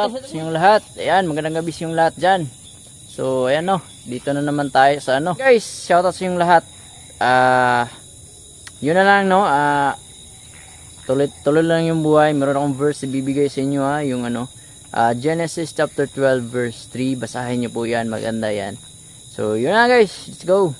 up sa inyong lahat? Ayan, magandang gabi sa inyong lahat dyan. So, ayan no, dito na naman tayo sa ano. Guys, shoutout sa inyong lahat. Ah, yun na lang no, ah, tuloy, tuloy lang yung buhay. Meron akong verse ibibigay sa inyo ha, yung ano, ah, Genesis chapter 12 verse 3. Basahin nyo po yan, maganda yan. So, yun na guys, let's go.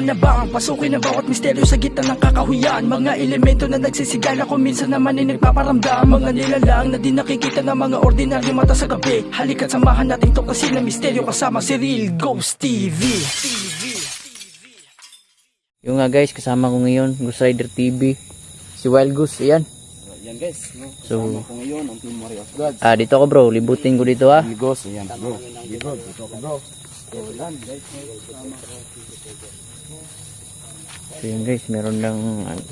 Handa ka na ba ang pasukin ang bawat misteryo sa gitna ng kakahuyan Mga elemento na nagsisigala kung minsan naman ay nagpaparamdam Mga nilalang na di nakikita ng mga ordinaryo mata sa gabi Halika't samahan natin tuklasin ang misteryo kasama si Real Ghost TV Yung nga guys, kasama ko ngayon, Ghost Rider TV. Si Wild Goose, ayan. Yan guys, no? So, Kasama ko ngayon ang Team Warriors God. ah, dito ako bro, libutin ko dito ha. Amigos, ayan bro. Bro, dito ako bro. So yan guys, So yun guys, meron lang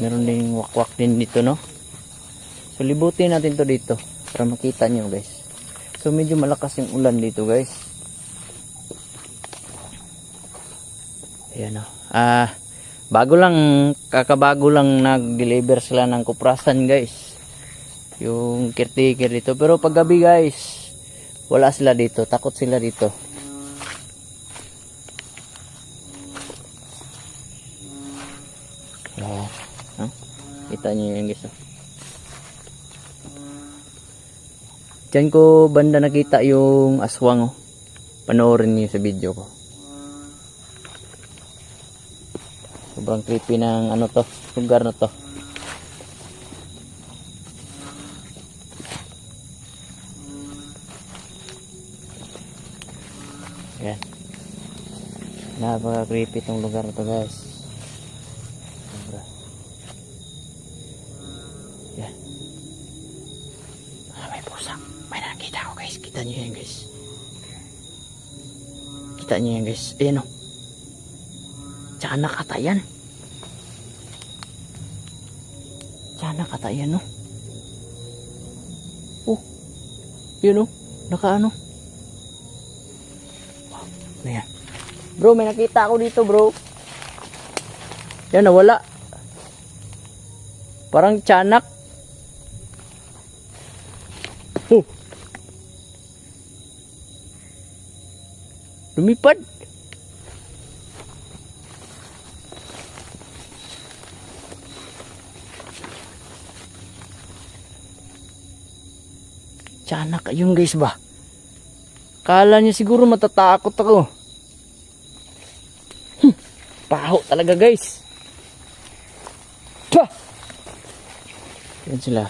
meron ding wakwak din dito no. So libutin natin to dito para makita nyo guys. So medyo malakas yung ulan dito guys. Ayan o. Ah, bago lang, kakabago lang nag-deliver sila ng kuprasan guys. Yung caretaker dito. Pero pag gabi guys, wala sila dito. Takot sila dito. Kita niyo yan guys. oh. Diyan ko banda nakita yung aswang oh. Panoorin niyo sa video ko. Sobrang creepy ng ano to, lugar na to. Yan. Napaka creepy tong lugar na to guys. Sobra. Kita niyo yan guys. Kita niyo yan guys. Ayan o. Tsaka nakatayan. Tsaka nakatayan no. Oh. Yun o. Nakaano. Wow. Ano? Bro, may nakita ako dito bro. Yan, nawala. Parang tiyanak. Lumipad. Tiyanak ayun guys ba? Kala niya siguro matatakot ako. Hmm, Paho talaga guys. Pah! Yan sila.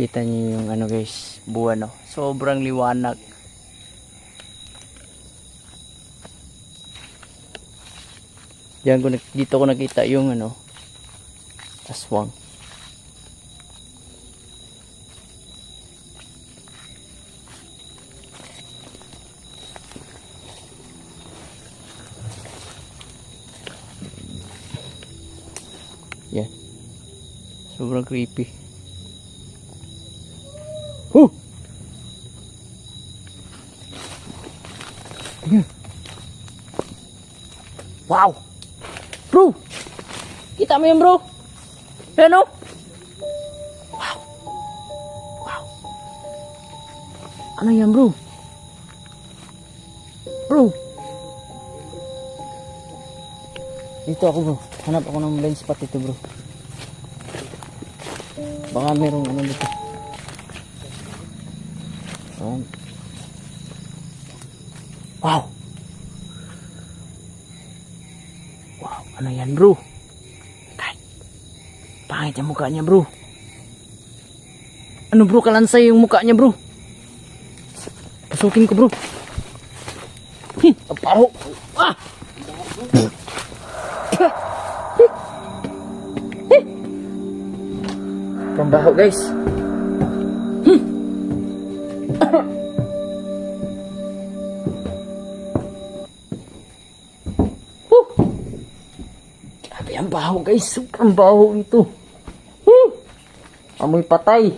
Kita niyo yung ano guys, buwan no. Sobrang liwanag. Diyan ko dito ko nakita yung ano aswang. Yan. Sobrang creepy. Huh! Wow! Bro! Kita mo yan bro? Yan o? Wow! Wow! Ano yan bro? Bro! Dito ako bro. Hanap ako ng blind spot dito bro. Baka merong ano dito. Ayan. Wow! Wow, yan bro? Kay, pangit yung mukha niya bro. Ano bro, kalansay yung mukha niya bro. Pasukin ko bro. Ang paro. Ah! Pambaho guys. baho guys. Sobrang baho ito. Hmm. Amoy patay.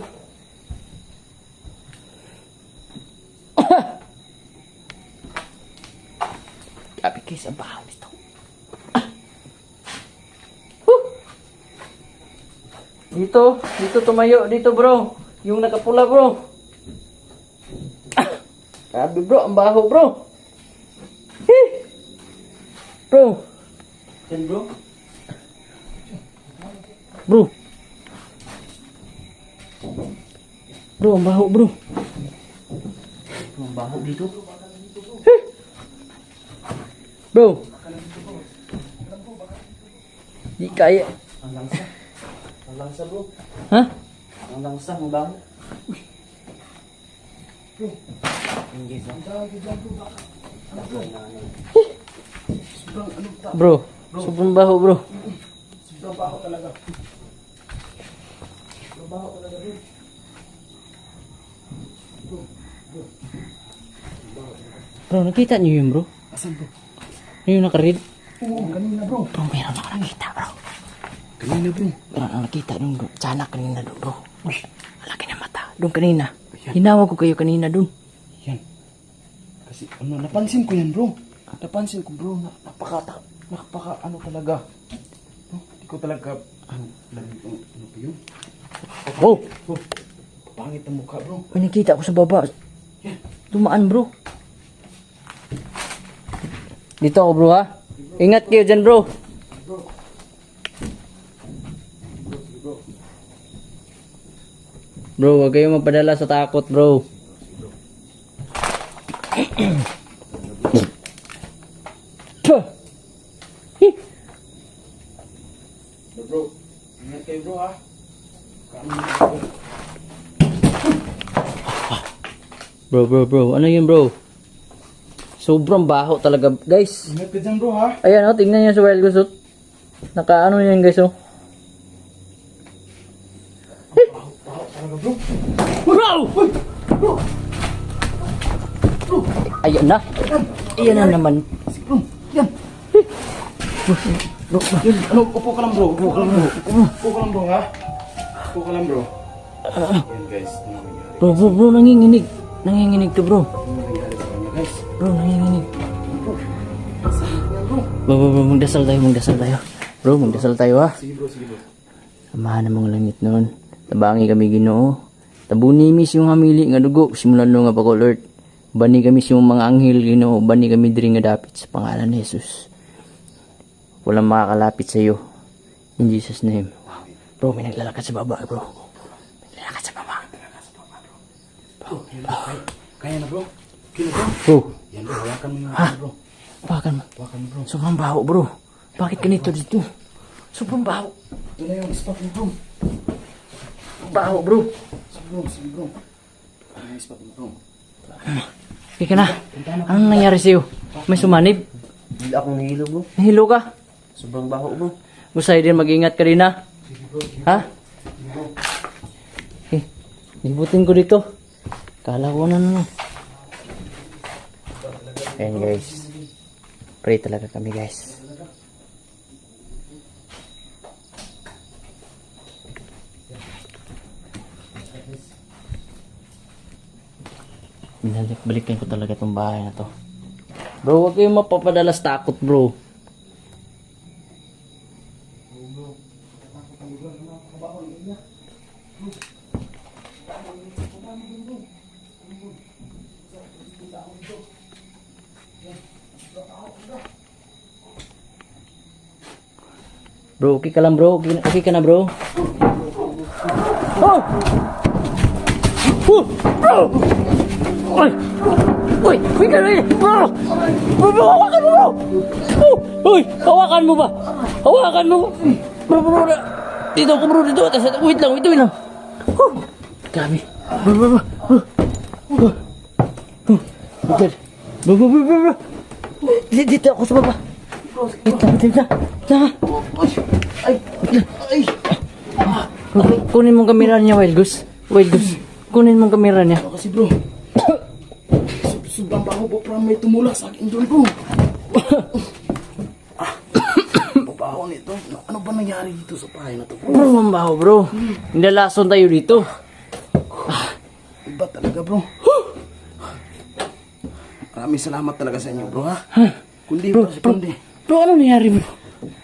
Grabe guys, ang baho nito. Dito, dito tumayo, dito bro. Yung nakapula bro. Grabe bro, ang baho bro. Bro. Yan bro. Bro. Bro, ang baho bro. Ang baho dito. Bro. Di kaya. Ang langsa. Ang langsa bro. Ha? Ang langsa, ang baho. Bro. Hindi bro. Bro. Sobrang baho bro. Sobrang baho talaga. Bro, nakita niyo yun bro? Asan bro? Yung nakaread? Oo, kanina bro. Bro, meron ako nakita bro. Kanina bro. Meron ako nakita doon bro. Tiyanak kanina doon bro. Uy, malaki na mata. Doon kanina. Hinawag ko kayo kanina doon. Yan. Kasi ano, napansin ko yan bro. Napansin ko bro, na, napaka, napaka ano talaga. Bro, hindi ko talaga, ano, ano, ano, ano ba yun? Oh, Bro, pangit ang mukha bro. may nakita ko sa baba. Tumaan bro. Dito ako bro ha. Ingat kayo dyan bro. Bro, huwag kayong mapadala sa takot bro. Bro, bro, ingat kayo bro ha. Bro, bro, bro. Ano yun bro? Sobrang baho talaga guys. Ingat ka dyan bro ha. Ayan oh, tingnan niyo sa wild goose. oh. Naka ano yan guys oh. Talaga bro. Bro! Ayan na. Ayan na naman. Bro, yan. Bro, bro. Ano, upo ka lang bro. Upo ka lang bro. Upo ka lang bro ha. Upo ka lang bro. Yan guys, ano nangyari? Bro, bro, bro, nanginginig. Nanginginig to bro. Ano nangyari sa kanya guys? Bro, nanginginig. Saan yan bro? Bro, bro, bro, magdasal tayo, magdasal tayo. Bro, magdasal tayo ha. Sige bro, sige bro. Amahan ng mga langit noon. Tabangi kami ginoo. Tabuni mis yung hamili nga dugo. Simulan no nga pa Lord. Bani kami sa mga anghel ginoo. Bani kami diri nga dapit sa pangalan ni Jesus. Walang makakalapit sa iyo. In Jesus name. Bro, may naglalakad sa baba, bro. May naglalakad sa baba. Bro, yan bro. Kaya, kaya na bro. Kaya na bro. Bro, Yan bro, hawakan mo yung bro. bakan mo. Hawakan mo bro. Sobrang baho, bro. Bakit ganito dito? Sobrang baho. Ito na yung spot mo bro. Baho, bro. Sige bro, sige bro. Ano yung spot mo bro? Hindi ka na. Anong nangyari sa'yo? May sumanib? Hindi akong nahilo bro. Nahilo ka? Sobrang baho bro. Busay din mag-ingat ka rin ha. Ha? Eh, libutin ko dito. Kala ko na naman. Ayan guys. Pray talaga kami guys. Binalik balikan ko talaga tong bahay na to. Bro, huwag kayong mapapadalas takot bro. Bro, okay ka lang bro? Okay, ka na bro? Oh! Oh! Bro! Uy! Uy! Uy ka! Bro! Bro, bro! Hawakan mo bro! Oh! Uy! Hawakan mo ba? Hawakan mo! Bro, bro, bro! Dito ako bro! Dito! Wait lang! Wait, wait lang! Oh! Grabe! Bro, bro, bro! Oh! Oh! Oh! Bro, bro, bro, bro! Dito, dito ako sa baba! Wait lang! Tama! Ay! Ay! Kunin mong kamera niya, Wild Goose. Wild Goose. Kunin mong kamera niya. Kasi bro. Sob- Sobrang baho bro. Parang may tumula sa akin doon bro. ah. Babaho nito. Ano ba nangyari dito sa bahay na to bro? Bro, ang baho, bro. Nilalason tayo dito. Iba talaga bro. Maraming salamat talaga sa inyo bro ha. Kundi bro, kundi. Bro, ano nangyari, bro?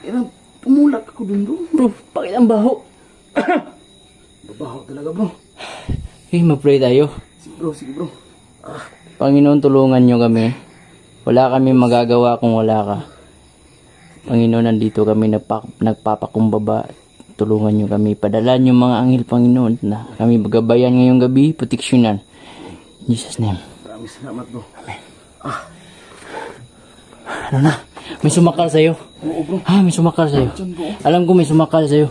Ilang tumulak ako dun bro. Bro, bakit ang baho? Babaho talaga bro. Eh, mag-pray tayo. Sige bro, sige bro. Panginoon, tulungan nyo kami. Wala kami magagawa kung wala ka. Panginoon, nandito kami nagpa, nagpapakumbaba. Tulungan nyo kami. Padalan yung mga anghel, Panginoon, na kami magabayan ngayong gabi, proteksyonan. In Jesus' name. Maraming salamat bro. Ano na? May sumakal sa'yo. Oo bro. Ha, may sumakal sa'yo. Diyan bro. Alam ko may sumakal sa'yo.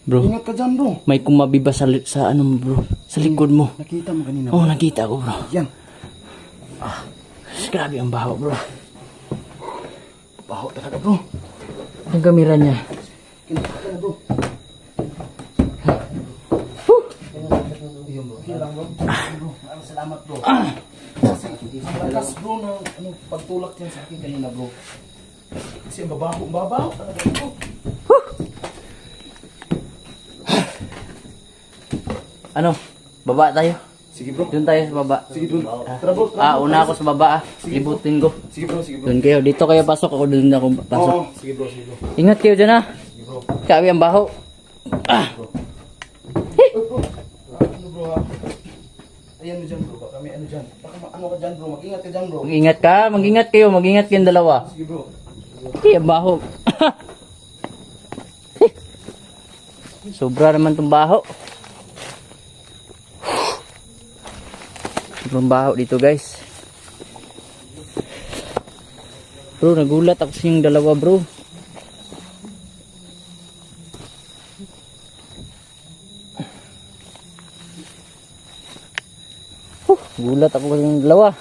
Bro, Ingat ka dyan bro. may kumabiba sa, sa ano bro. Sa likod mo. Nakita mo kanina. Oh, nakita ko, bro. Yan. Grabe ang baho, bro. Baho talaga bro. Ang kamera niya. Kinakita na bro. Ayun bro. Bro. Bro, maraming salamat bro. Ang lakas bro ng ano, pagtulak yan sa akin kanina bro. Kasi ang babaho, ang babaho talaga bro. Ano? Baba tayo. Sige bro. Doon tayo sa baba. Sige bro. Tara bro. Ah, bro. una ako sa baba ah. Libutin ko. Sige bro, sige bro. Doon kayo. Dito kayo pasok. Ako doon ako pasok. Oo, sige bro, sige bro. Ingat kayo dyan ah. Sige bro. Kawi ang baho. Ah. Ano bro ha? Ayan mo dyan bro. Baka may ano dyan. Baka ma- ano ka dyan bro. Mag-ingat ka dyan bro. Mag-ingat ka. Mag-ingat kayo. Mag-ingat kayong dalawa. Sige bro. Hey, ang baho. Sobra naman tong baho. Sobrang baho dito guys. Bro, nagulat ako sa yung dalawa bro. Huh, gulat ako yung dalawa.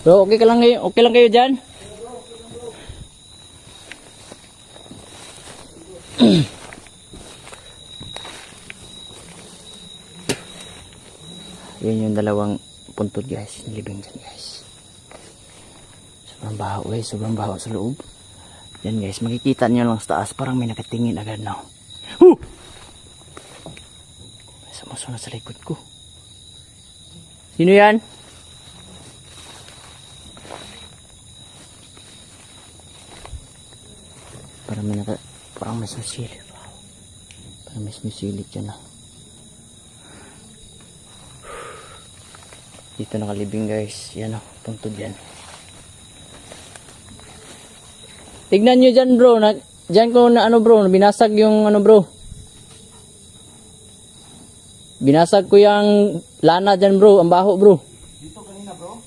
Bro, okay ka lang kayo? Okay lang kayo dyan? Yan yung dalawang puntod guys. Nilibing dyan guys. Sobrang baho guys. Sobrang baho sa loob. Yan guys. Makikita nyo lang sa taas. Parang may nakatingin agad na. Huh! May sumusunod sa likod ko. Sino yan? Parang may naka, parang may sumisilip. Wow. Parang may sumisilip dyan ah. Dito nakalibing guys. Yan oh, puntod yan. Tignan nyo dyan bro. Na, dyan ko na ano bro, binasag yung ano bro. Binasag ko yung lana dyan bro, ang baho bro. Dito kanina bro.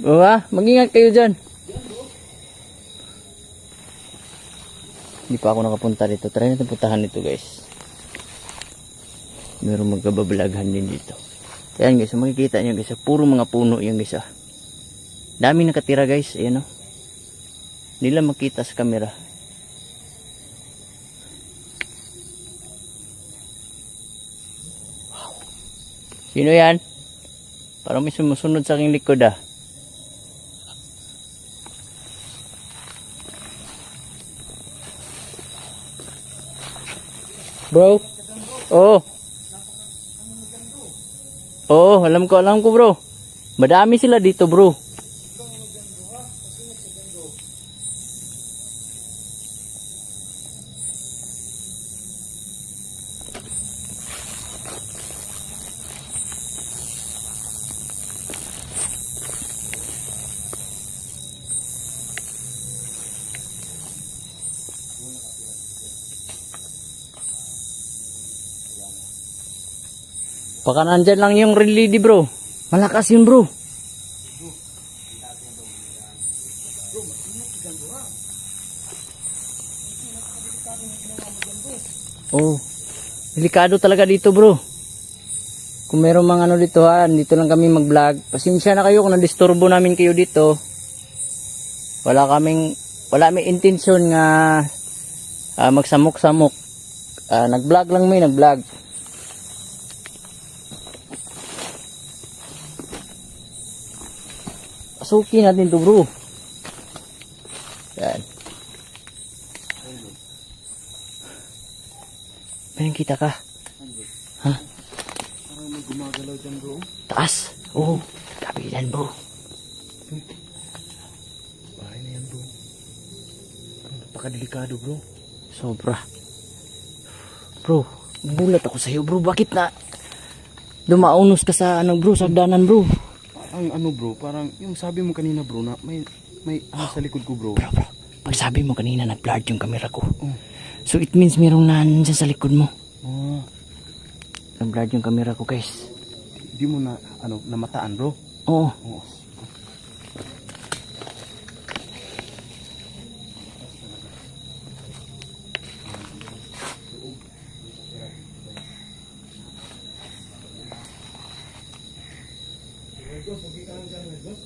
Oo ah, mag-ingat kayo dyan. Hindi pa ako nakapunta dito. Try natin puntahan dito guys. Meron magkababalaghan din dito. Ayan guys, makikita nyo guys. Puro mga puno yung guys ah. Dami nakatira guys. Ayan oh. Hindi lang makita sa camera. Wow. Sino yan? Parang may sumusunod sa aking likod ah. Bro? Oo. Oo, alam ko, alam ko bro. Madami sila dito bro. Baka nandyan lang yung red lady bro. Malakas yun bro. Oh. Delikado talaga dito bro. Kung meron mga ano dito ha, dito lang kami mag-vlog. Pasensya na kayo kung na-disturbo namin kayo dito. Wala kaming, wala may intensyon nga ah, magsamok-samok. Ah, nag-vlog lang may nag-vlog. Pasukin natin to bro. Yan. May nakita ka? Ha? Parang may galaw dyan bro. Taas. Oo. Gabi yan bro. Bahay na yan bro. Napakadelikado bro. Sobra. Bro, bulat ako sa'yo bro. Bakit na dumaunos ka sa ano bro, sa hagdanan bro? Ang ano bro, parang yung sabi mo kanina bro na may may ano sa likod ko bro. Bro, bro. Pag sabi mo kanina nag-blurred yung camera ko. Oh. So it means merong nandyan sa likod mo. Oh, Nag-blurred yung camera ko guys. di mo na ano namataan bro. Oo. Oo.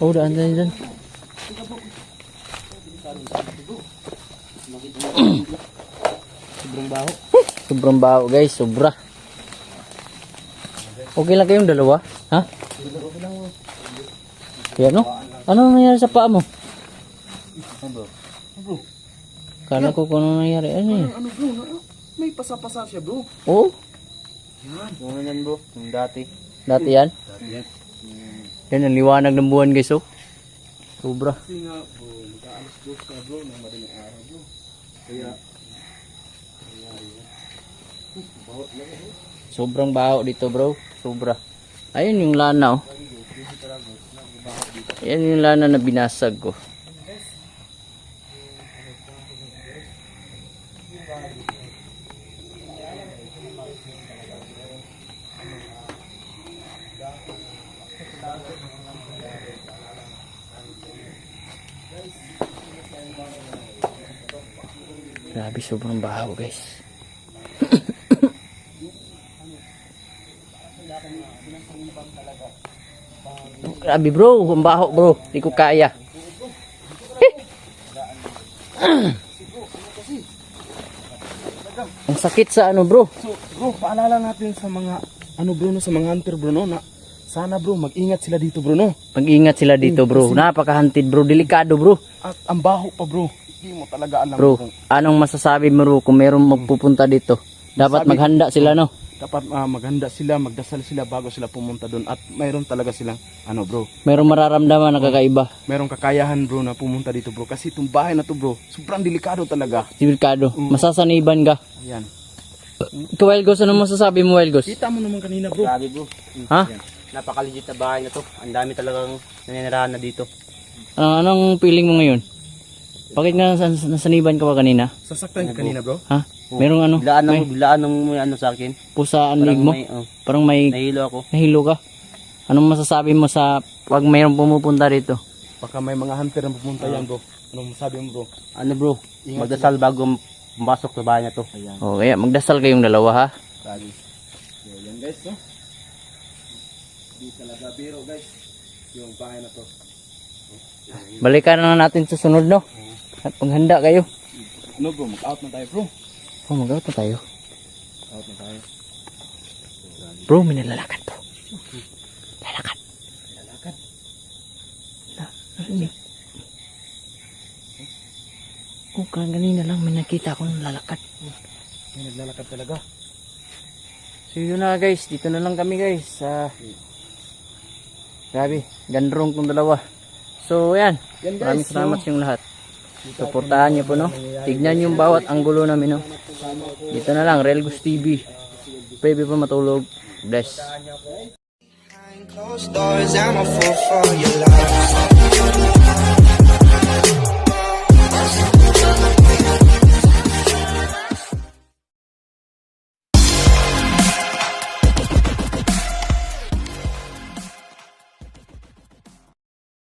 Oh, daan daan dyan. Sobrang baho. Sobrang baho guys, sobra. Okay lang kayong dalawa? Ha? Kaya no? Ano nangyari sa paa mo? Ano bro? Kala ko kung ano nangyari. Ano yun? Ano bro? Na- May pasa-pasa siya bro. Oo? Yung ano yan bro? Yung dati. Dati yan? Yan. Yan ang liwanag ng buwan guys oh. Sobra. Kasi nga bro, mag-aalas dos ka bro ng madaling araw bro. Kaya Sobrang baho dito bro. Sobra. Ayun yung lana oh. Yan yung lana na binasag ko. Grabe, sobrang baho guys. Grabe bro, ang baho bro. Di ko kaya. ang sakit sa ano bro. So, bro, paalala natin sa mga ano bro no, sa mga hunter bro no, na sana bro mag-ingat sila dito bro no. Mag-ingat sila dito bro. Napakahantid bro. Delikado bro. At ang baho pa bro. Hindi mo talaga alam Bro, kung anong masasabi mo bro kung mayroong magpupunta dito? Dapat Sabi- maghanda sila no? dapat ah, maghanda sila, magdasal sila bago sila pumunta doon at mayroon talaga silang ano bro, Mayroong mararamdaman na kakaiba. mayroong kakayahan bro na pumunta dito bro kasi itong bahay na to bro, sobrang delikado talaga. Delikado. Masasaniban ka. Ayan. Ikaw Welgos, ano masasabi mo Welgos? Kita mo naman kanina bro. Grabe bro. Ha? Napaka-legit na bahay na to. Ang dami talagang naninirahan na dito. Ano, anong feeling mo ngayon? Bakit nga nas- nasaniban ka pa kanina? Sasaktan ka kanina bro. Ha? Merong ano? Biglaan May nang biglaan nang may ano sa akin. pusa ang Parang lig mo? may, oh, Parang may nahilo ako. nahilo ka? Anong masasabi mo sa pag mayroong pumupunta rito? Baka may mga hunter na pupunta yan bro. Anong sabi mo bro? Ano bro? Magdasal bago pumasok sa bahay na to. Ayan. O kaya magdasal kayong dalawa ha? Grabe. So, yan guys no. Di talaga biro guys. Yung bahay na to. Balikan na natin sa sunod no? At paghanda kayo. Ano bro, mag-out na tayo bro. Oh, mag-out na tayo. Out na tayo. Bro, may nalalakad bro. Lalakad. Lalakad. Na, narinig. Oh, kanina lang may nakita ko ng lalakad. May naglalakad talaga. So yun na guys, dito na lang kami guys. Sa Grabe, gandrong tong dalawa. So yan, Yan guys. maraming salamat sa yung lahat. Suportahan niyo po no. Tignan yung bawat anggulo namin no. Dito na lang, Relgus TV. Pray po matulog. Bless. Closed doors, I'm a fool for your love.